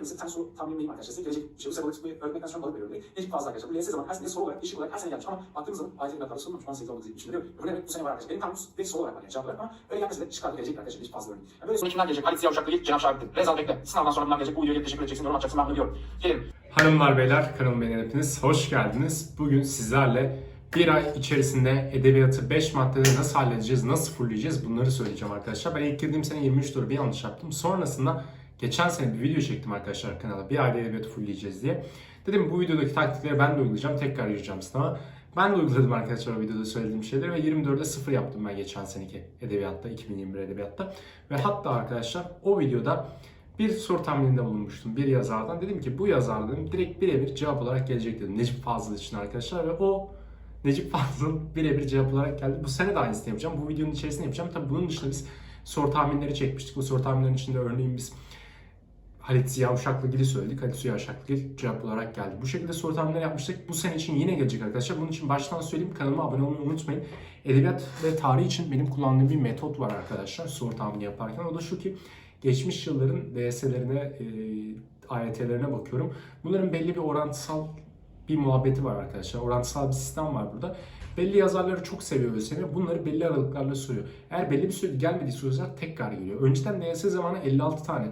Bir tane soru tahminleyeyim arkadaşlar. Size gelecek şey, Ulusal Balık tutmayı öğretmekten sonra balık diye. Necip fazla arkadaşlar. Bu LS zaman her sene soru olarak, işi olarak her sene gelmiş ama baktığımız zaman ayet evlatlarda sorulmamış. Bana sevgili olmadığı için değil mi? Demek bu sene var arkadaşlar. Benim kampüs direkt soru olarak var yani cevap olarak ama öyle gelmese de çıkardı gelecek arkadaşlar. Necip fazla örneğin. Yani böyle soru kimler gelecek? Halit Ziya Uşaklı ilk Cenab Şahit'tir. Rezal Bekle. Sınavdan sonra bunlar gelecek. Bu videoya teşekkür edeceksin. Yorum atacaksın. Ben bunu biliyorum. Gelelim. Hanımlar beyler kanalıma hepiniz hoş geldiniz. Bugün sizlerle bir ay içerisinde edebiyatı 5 maddede nasıl halledeceğiz, nasıl fullleyeceğiz bunları söyleyeceğim arkadaşlar. Ben ilk girdiğim sene 23 doğru bir yanlış yaptım. Sonrasında geçen sene bir video çektim arkadaşlar kanala. Bir ayda edebiyatı fullleyeceğiz diye. Dedim bu videodaki taktikleri ben de uygulayacağım. Tekrar gireceğim sınava. Ben de uyguladım arkadaşlar o videoda söylediğim şeyleri ve 24'e 0 yaptım ben geçen seneki edebiyatta, 2021 edebiyatta. Ve hatta arkadaşlar o videoda bir soru tahmininde bulunmuştum bir yazardan. Dedim ki bu yazar dedim direkt birebir cevap olarak gelecek dedim. Necip Fazıl için arkadaşlar ve o Necip Fazıl birebir cevap olarak geldi. Bu sene de aynısını yapacağım. Bu videonun içerisinde yapacağım. Tabii bunun dışında biz soru tahminleri çekmiştik. Bu soru tahminlerinin içinde örneğin biz Halit Ziya Uşaklıgil'i söyledik. Halit Ziya Uşaklıgil cevap olarak geldi. Bu şekilde soru tahminleri yapmıştık. Bu sene için yine gelecek arkadaşlar. Bunun için baştan söyleyeyim kanalıma abone olmayı unutmayın. Edebiyat ve tarih için benim kullandığım bir metot var arkadaşlar soru tahmini yaparken. O da şu ki geçmiş yılların DS'lerine, e, AYT'lerine bakıyorum. Bunların belli bir orantısal bir muhabbeti var arkadaşlar. Orantısal bir sistem var burada. Belli yazarları çok seviyor ÖSYM. Bunları belli aralıklarla soruyor. Eğer belli bir süre gelmediyse o yazar tekrar geliyor. Önceden DS zamanı 56 tane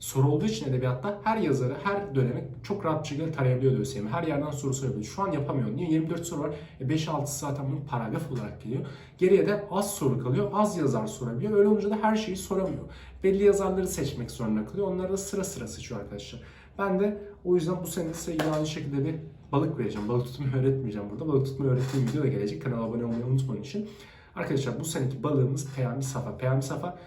soru olduğu için edebiyatta her yazarı, her dönemi çok rahat bir şekilde tarayabiliyordu ÖSYM. Her yerden soru sorabiliyor. Şu an yapamıyor. Niye? 24 soru var. E 5-6'sı zaten bunun paragraf olarak geliyor. Geriye de az soru kalıyor. Az yazar sorabiliyor. Öyle olunca da her şeyi soramıyor. Belli yazarları seçmek zorunda kalıyor. Onları da sıra sıra seçiyor arkadaşlar. Ben de o yüzden bu sene size aynı şekilde bir balık vereceğim. Balık tutmayı öğretmeyeceğim burada. Balık tutmayı öğrettiğim video da gelecek. Kanala abone olmayı unutmayın için. Arkadaşlar bu seneki balığımız Peyami Safa. Peyami Safa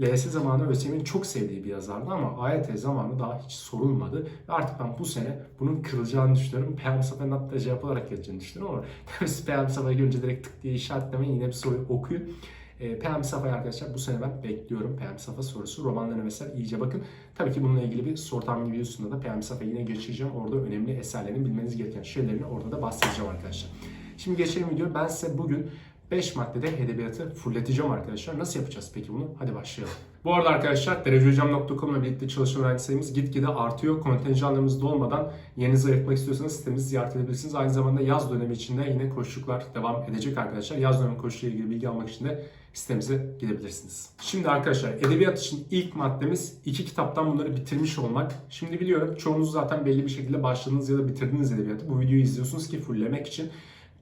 LS zamanı ÖSYM'in çok sevdiği bir yazardı ama AYT zamanı daha hiç sorulmadı. Ve artık ben bu sene bunun kırılacağını düşünüyorum. Safa'nın hatta cevap olarak geleceğini düşünüyorum ama tabii siz Safa'yı görünce direkt tık diye işaretlemeyin. Yine bir soruyu okuyun. E, Peyami Safa'yı arkadaşlar bu sene ben bekliyorum. Peyami Safa sorusu. Romanlarına mesela iyice bakın. Tabii ki bununla ilgili bir soru tahmini videosunda da Peyami Safa'yı yine geçireceğim. Orada önemli eserlerini bilmeniz gereken şeylerini orada da bahsedeceğim arkadaşlar. Şimdi geçelim video. Ben size bugün 5 maddede edebiyatı fulleteceğim arkadaşlar. Nasıl yapacağız peki bunu? Hadi başlayalım. Bu arada arkadaşlar derecehocam.com ile birlikte çalışan öğrenci sayımız gitgide artıyor. Kontenjanlarımız dolmadan yerinizi ayırtmak istiyorsanız sitemizi ziyaret edebilirsiniz. Aynı zamanda yaz dönemi içinde yine koşuluklar devam edecek arkadaşlar. Yaz dönemi koşuluyla ilgili bilgi almak için de sitemize gidebilirsiniz. Şimdi arkadaşlar edebiyat için ilk maddemiz iki kitaptan bunları bitirmiş olmak. Şimdi biliyorum çoğunuz zaten belli bir şekilde başladınız ya da bitirdiniz edebiyatı. Bu videoyu izliyorsunuz ki fulllemek için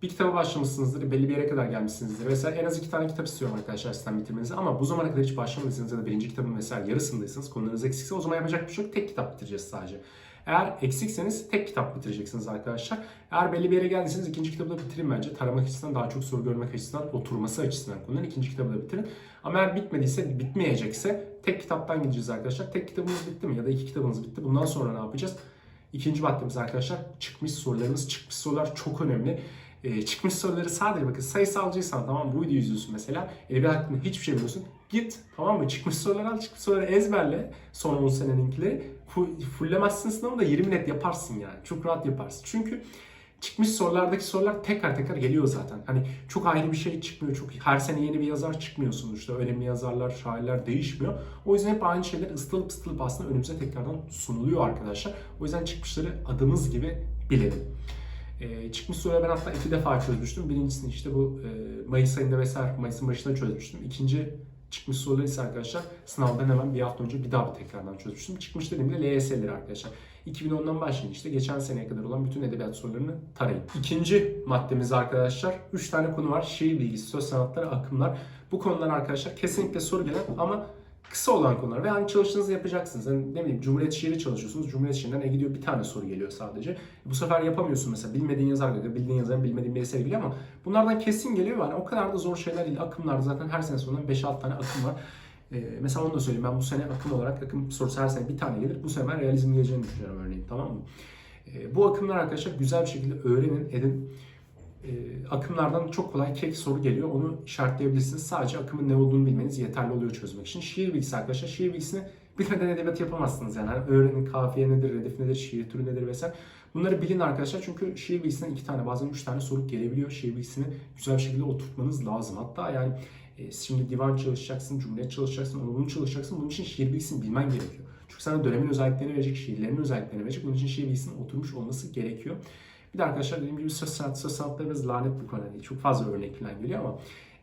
bir kitaba başlamışsınızdır, belli bir yere kadar gelmişsinizdir. Mesela en az iki tane kitap istiyorum arkadaşlar sizden bitirmenizi. Ama bu zamana kadar hiç başlamadıysanız ya da birinci kitabın mesela yarısındaysanız, konularınız eksikse o zaman yapacak bir şey yok. Tek kitap bitireceğiz sadece. Eğer eksikseniz tek kitap bitireceksiniz arkadaşlar. Eğer belli bir yere geldiyseniz ikinci kitabı da bitirin bence. Taramak açısından, daha çok soru görmek açısından, oturması açısından konuların ikinci kitabı da bitirin. Ama eğer bitmediyse, bitmeyecekse tek kitaptan gideceğiz arkadaşlar. Tek kitabınız bitti mi ya da iki kitabınız bitti. Bundan sonra ne yapacağız? İkinci maddemiz arkadaşlar çıkmış sorularımız. Çıkmış sorular çok önemli e, çıkmış soruları sadece bakın sayısalcıysan tamam bu videoyu izliyorsun mesela edebiyat hakkında hiçbir şey bilmiyorsun git tamam mı çıkmış soruları al çıkmış soruları ezberle son 10 seneninkileri fullemezsin sınavı da 20 net yaparsın yani çok rahat yaparsın çünkü çıkmış sorulardaki sorular tekrar tekrar geliyor zaten. Hani çok ayrı bir şey çıkmıyor. Çok her sene yeni bir yazar çıkmıyor sonuçta. Önemli yazarlar, şairler değişmiyor. O yüzden hep aynı şeyler ıstılıp ıstılıp aslında önümüze tekrardan sunuluyor arkadaşlar. O yüzden çıkmışları adımız gibi bilelim. E, çıkmış soruya ben hatta iki defa çözmüştüm. Birincisini işte bu e, Mayıs ayında vesaire Mayıs'ın başında çözmüştüm. İkinci çıkmış soruları ise arkadaşlar sınavdan hemen bir hafta önce bir daha bir tekrardan çözmüştüm. Çıkmış dediğimde LYS'leri arkadaşlar. 2010'dan başlayın işte geçen seneye kadar olan bütün edebiyat sorularını tarayın. İkinci maddemiz arkadaşlar 3 tane konu var. Şiir bilgisi, söz sanatları, akımlar. Bu konular arkadaşlar kesinlikle soru gelen ama kısa olan konular ve hani çalıştığınızı yapacaksınız. Yani ne bileyim Cumhuriyet şiiri çalışıyorsunuz. Cumhuriyet şiirinden ne gidiyor bir tane soru geliyor sadece. Bu sefer yapamıyorsun mesela. Bilmediğin yazar geliyor. Bildiğin yazarın bilmediğin bir eser geliyor ama bunlardan kesin geliyor. Yani o kadar da zor şeyler değil. Akımlarda zaten her sene sonunda 5-6 tane akım var. Ee, mesela onu da söyleyeyim. Ben bu sene akım olarak akım sorusu her sene bir tane gelir. Bu sene ben realizm geleceğini düşünüyorum örneğin. Tamam mı? Ee, bu akımlar arkadaşlar güzel bir şekilde öğrenin, edin e, akımlardan çok kolay kek soru geliyor. Onu işaretleyebilirsiniz. Sadece akımın ne olduğunu bilmeniz yeterli oluyor çözmek için. Şiir bilgisi arkadaşlar. Şiir bilgisini bilmeden edebiyat yapamazsınız. Yani hani öğrenin kafiye nedir, redif nedir, şiir türü nedir vesaire. Bunları bilin arkadaşlar çünkü şiir bilgisinden iki tane bazen üç tane soru gelebiliyor. Şiir bilgisini güzel bir şekilde oturtmanız lazım. Hatta yani e, şimdi divan çalışacaksın, cumhuriyet çalışacaksın, onu bunu çalışacaksın. Bunun için şiir bilgisini bilmen gerekiyor. Çünkü sana dönemin özelliklerini verecek, şiirlerin özelliklerini verecek. Bunun için şiir bilgisinin oturmuş olması gerekiyor. Bir de arkadaşlar dediğim gibi söz sanatı, söz sanatlarımız lanet bu konuda değil. Çok fazla örnek falan geliyor ama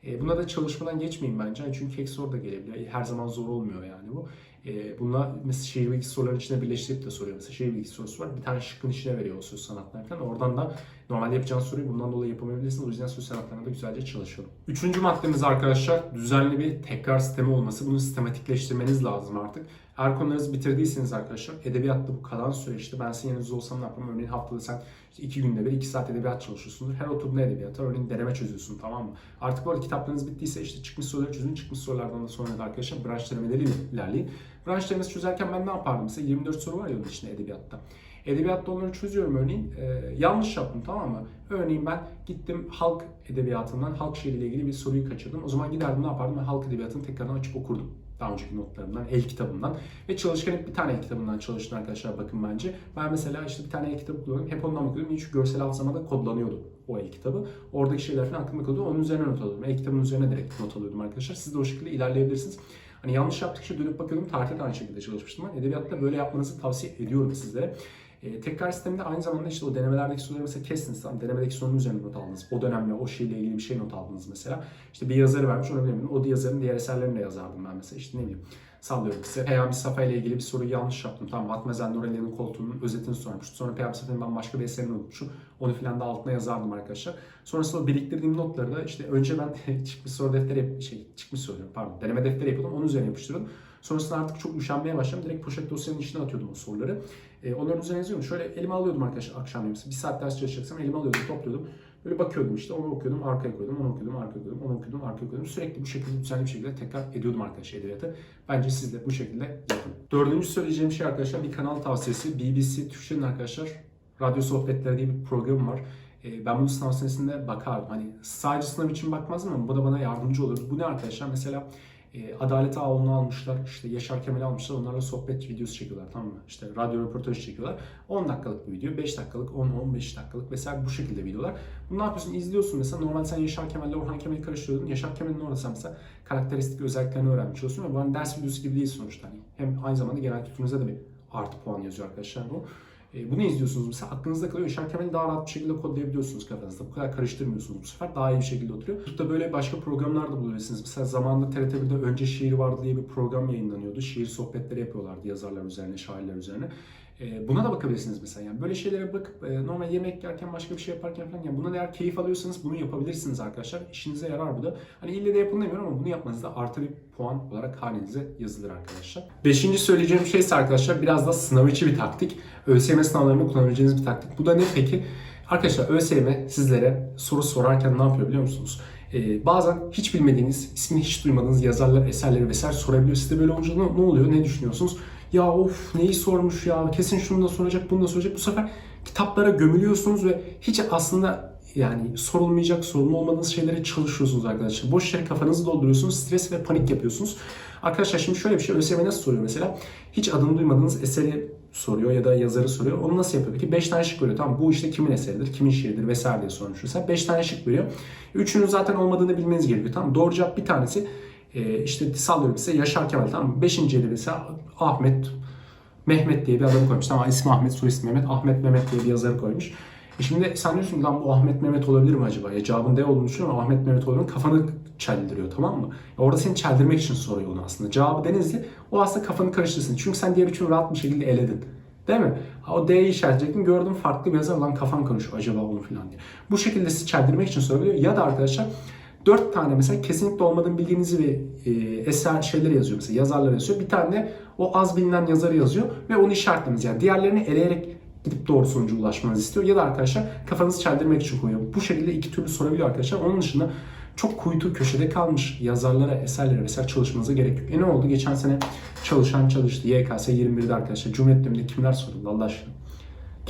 e, buna da çalışmadan geçmeyin bence. Yani çünkü ek soru da gelebiliyor. Her zaman zor olmuyor yani bu. E, bununla mesela şiir bilgisi soruların içine birleştirip de soruyor. Mesela şiir bilgisi sorusu var. Bir tane şıkkın içine veriyor o söz sanatları falan. Oradan da normalde yapacağın soruyu bundan dolayı yapamayabilirsiniz. O yüzden söz sanatlarına da güzelce çalışalım. Üçüncü maddemiz arkadaşlar düzenli bir tekrar sistemi olması. Bunu sistematikleştirmeniz lazım artık. Eğer konularınızı bitirdiyseniz arkadaşlar edebiyatta bu kalan süreçte ben sizin yerinizde olsam ne yaparım? Örneğin haftada sen işte iki günde bir iki saat edebiyat çalışıyorsundur. Her oturduğunda edebiyata örneğin deneme çözüyorsun tamam mı? Artık bu arada kitaplarınız bittiyse işte çıkmış soruları çözün. Çıkmış sorulardan da sonra da arkadaşlar branş denemeleriyle ilerleyin. Branş denemesi çözerken ben ne yapardım? Mesela 24 soru var ya onun içinde edebiyatta. Edebiyatta onları çözüyorum örneğin. Ee, yanlış yaptım tamam mı? Örneğin ben gittim halk edebiyatından halk şiiriyle ilgili bir soruyu kaçırdım. O zaman giderdim ne yapardım? Ben halk edebiyatını tekrardan açıp okurdum. Daha önceki notlarımdan, el kitabımdan. Ve çalışırken hep bir tane el kitabından çalıştım arkadaşlar bakın bence. Ben mesela işte bir tane el kitabı kullanıyorum. Hep ondan bakıyordum. Çünkü görsel hafızama da kodlanıyordu o el kitabı. Oradaki şeyler falan aklımda kalıyordu. Onun üzerine not alıyordum. El kitabının üzerine direkt not alıyordum arkadaşlar. Siz de o şekilde ilerleyebilirsiniz. Hani yanlış yaptıkça dönüp bakıyordum. Tarihte de aynı şekilde çalışmıştım. Edebiyatta böyle yapmanızı tavsiye ediyorum sizlere. E, tekrar sisteminde aynı zamanda işte o denemelerdeki soruları mesela kestiniz. Tamam, denemedeki sorunun üzerine not aldınız. O dönemle o şeyle ilgili bir şey not aldınız mesela. İşte bir yazarı vermiş onu bilemedim. O yazarın diğer eserlerini de yazardım ben mesela. İşte ne bileyim sallıyorum size. Peyami Safa ile ilgili bir soruyu yanlış yaptım. Tamam Matmazel Nurelli'nin koltuğunun özetini sormuştu. Sonra Peyami Safa'nın ben başka bir eserini unutmuşum. Onu filan da altına yazardım arkadaşlar. Sonrasında biriktirdiğim notları da işte önce ben çıkmış soru defteri şey çıkmış soru pardon deneme defteri yapıyordum. Onun üzerine yapıştırıyordum. Sonrasında artık çok üşenmeye başladım. Direkt poşet dosyanın içine atıyordum o soruları. E, onların üzerine yazıyordum. Şöyle elime alıyordum arkadaşlar akşam mesela. Bir saat ders çalışacaksam elime alıyordum, topluyordum. Böyle bakıyordum işte onu okuyordum, arkaya koyuyordum, onu okuyordum, arkaya koyuyordum, onu okuyordum, arkaya koyuyordum. Sürekli bu şekilde düzenli bir şekilde tekrar ediyordum arkadaşlar edebiyatı. Bence siz de bu şekilde yapın. Dördüncü söyleyeceğim şey arkadaşlar bir kanal tavsiyesi. BBC Türkçe'nin arkadaşlar Radyo Sohbetleri diye bir program var. E, ben bunu sınav senesinde bakardım. Hani sadece sınav için bakmazdım ama bu da bana yardımcı olur. Bu ne arkadaşlar? Mesela e, Adalet Ağoğlu'nu almışlar, işte Yaşar Kemal'i almışlar, onlarla sohbet videosu çekiyorlar tamam mı? İşte radyo röportajı çekiyorlar. 10 dakikalık bir video, 5 dakikalık, 10-15 dakikalık vesaire bu şekilde videolar. Bunu ne yapıyorsun? İzliyorsun mesela. Normal sen Yaşar Kemal'le Orhan Kemal'i karıştırıyordun. Yaşar Kemal'in orada sen mesela karakteristik özelliklerini öğrenmiş oluyorsun ve bu hani ders videosu gibi değil sonuçta. Hani hem aynı zamanda genel kültürünüze de bir artı puan yazıyor arkadaşlar bu. E, bunu izliyorsunuz mesela aklınızda kalıyor. Kemal'i daha rahat bir şekilde kodlayabiliyorsunuz kafanızda. Bu kadar karıştırmıyorsunuz bu sefer. Daha iyi bir şekilde oturuyor. YouTube'da böyle başka programlar da bulabilirsiniz. Mesela zamanında TRT1'de önce şiir vardı diye bir program yayınlanıyordu. Şiir sohbetleri yapıyorlardı yazarlar üzerine, şairler üzerine. E, buna da bakabilirsiniz mesela. Yani böyle şeylere bakıp e, normal yemek yerken başka bir şey yaparken falan yani bundan eğer keyif alıyorsanız bunu yapabilirsiniz arkadaşlar. İşinize yarar bu da. Hani ille de yapın demiyorum ama bunu yapmanızda artı bir puan olarak halinize yazılır arkadaşlar. Beşinci söyleyeceğim şey ise arkadaşlar biraz da sınav içi bir taktik. ÖSYM sınavlarında kullanabileceğiniz bir taktik. Bu da ne peki? Arkadaşlar ÖSYM sizlere soru sorarken ne yapıyor biliyor musunuz? Ee, bazen hiç bilmediğiniz, ismini hiç duymadığınız yazarlar, eserleri vesaire sorabiliyor. Siz böyle olunca ne, ne oluyor, ne düşünüyorsunuz? Ya of neyi sormuş ya, kesin şunu da soracak, bunu da soracak. Bu sefer kitaplara gömülüyorsunuz ve hiç aslında yani sorulmayacak, sorumlu olmadığınız şeylere çalışıyorsunuz arkadaşlar. Boş yere kafanızı dolduruyorsunuz, stres ve panik yapıyorsunuz. Arkadaşlar şimdi şöyle bir şey ÖSYM nasıl soruyor mesela? Hiç adını duymadığınız eseri soruyor ya da yazarı soruyor. Onu nasıl yapıyor peki? 5 tane şık veriyor. Tamam bu işte kimin eseridir, kimin şiiridir vesaire diye sormuş. Mesela 5 tane şık veriyor. Üçünün zaten olmadığını bilmeniz gerekiyor. Tamam doğru cevap bir tanesi. Ee, işte sallıyorum size Yaşar Kemal tamam mı? Beşinciye de mesela Ahmet Mehmet diye bir adam koymuş. Tamam ismi Ahmet, soy ismi Mehmet. Ahmet Mehmet diye bir yazarı koymuş. E şimdi sen diyorsun lan bu Ahmet Mehmet olabilir mi acaba? Ya cevabın D olduğunu düşünüyorum Ahmet Mehmet olduğunu kafanı çeldiriyor tamam mı? Ya orada seni çeldirmek için soruyor onu aslında. Cevabı Denizli o aslında kafanı karıştırsın. Çünkü sen diğer üçünü rahat bir şekilde eledin. Değil mi? O D'yi işaretleyecektin gördüm farklı bir yazar lan kafam karışıyor acaba onu falan diye. Bu şekilde sizi çeldirmek için soruyor. Ya da arkadaşlar dört tane mesela kesinlikle olmadığını bildiğinizi bir e, eser şeyler yazıyor mesela yazarlar yazıyor. Bir tane o az bilinen yazarı yazıyor ve onu işaretlemeniz yani diğerlerini eleyerek gidip doğru sonuca ulaşmanızı istiyor. Ya da arkadaşlar kafanızı çeldirmek için koyuyor. Bu şekilde iki türlü sorabiliyor arkadaşlar. Onun dışında çok kuytu köşede kalmış yazarlara, eserlere vesaire çalışmanıza gerek yok. E ne oldu? Geçen sene çalışan çalıştı. YKS 21'de arkadaşlar. Cumhuriyet döneminde kimler soruldu Allah aşkına?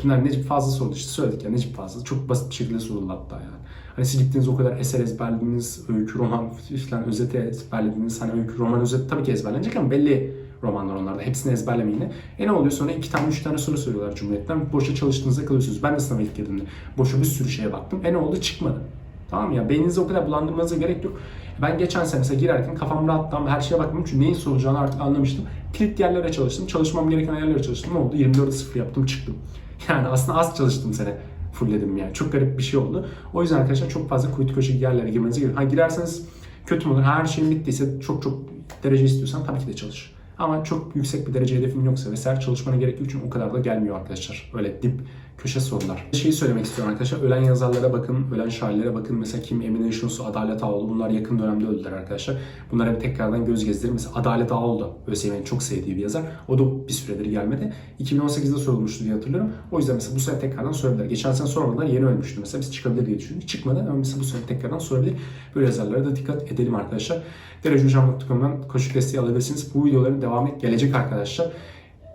Kimler? Necip Fazıl sordu işte söyledik ya Necip Fazıl. Çok basit bir şekilde soruldu hatta yani. Hani siz gittiğiniz o kadar eser ezberlediğiniz, öykü, roman falan özeti ezberlediğiniz hani öykü, roman özeti tabii ki ezberlenecek ama belli romanlar onlarda. Hepsini ezberlemeyin yine. E ne oluyor sonra iki tane üç tane soru soruyorlar Cumhuriyet'ten. Boşa çalıştığınızda kalıyorsunuz. Ben de sınava ilk girdiğimde boşa bir sürü şeye baktım. E ne oldu? Çıkmadı. Tamam ya beyninizi o kadar bulandırmanıza gerek yok. Ben geçen sene mesela girerken kafam rahattı her şeye bakmadım çünkü neyin soracağını artık anlamıştım. Kilit yerlere çalıştım. Çalışmam gereken yerlere çalıştım. Ne oldu? 24'e 0 yaptım çıktım. Yani aslında az çalıştım sene fullledim yani. Çok garip bir şey oldu. O yüzden arkadaşlar çok fazla kuytu köşe yerlere girmenize gerek. Ha girerseniz kötü mü olur? Her şeyin bittiyse çok çok derece istiyorsan tabii ki de çalış. Ama çok yüksek bir derece hedefin yoksa vesaire çalışmana gerek yok çünkü o kadar da gelmiyor arkadaşlar. Öyle dip köşe sorular. Bir şeyi söylemek istiyorum arkadaşlar. Ölen yazarlara bakın, ölen şairlere bakın. Mesela Kim Eminations'u, Adalet Ağoğlu bunlar yakın dönemde öldüler arkadaşlar. Bunlara bir tekrardan göz gezdirin. Mesela Adalet Ağoğlu ÖSYM'nin çok sevdiği bir yazar. O da bir süredir gelmedi. 2018'de sorulmuştu diye hatırlıyorum. O yüzden mesela bu sene tekrardan sorabilir. Geçen sene sormadılar yeni ölmüştü mesela. Biz çıkabilir diye düşündük. Çıkmadı ama mesela bu sene tekrardan sorabilir. Böyle yazarlara da dikkat edelim arkadaşlar. Derecehocam.com'dan koşu desteği alabilirsiniz. Bu videoların devamı gelecek arkadaşlar.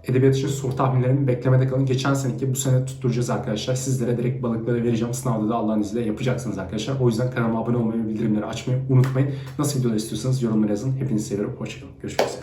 Edebiyat için soru tahminlerimi beklemede kalın. Geçen seneki bu sene tutturacağız arkadaşlar. Sizlere direkt balıkları vereceğim. Sınavda da Allah'ın izniyle yapacaksınız arkadaşlar. O yüzden kanalıma abone olmayı bildirimleri açmayı unutmayın. Nasıl videolar istiyorsanız yorumlara yazın. Hepinizi seviyorum. Hoşçakalın. Görüşmek üzere.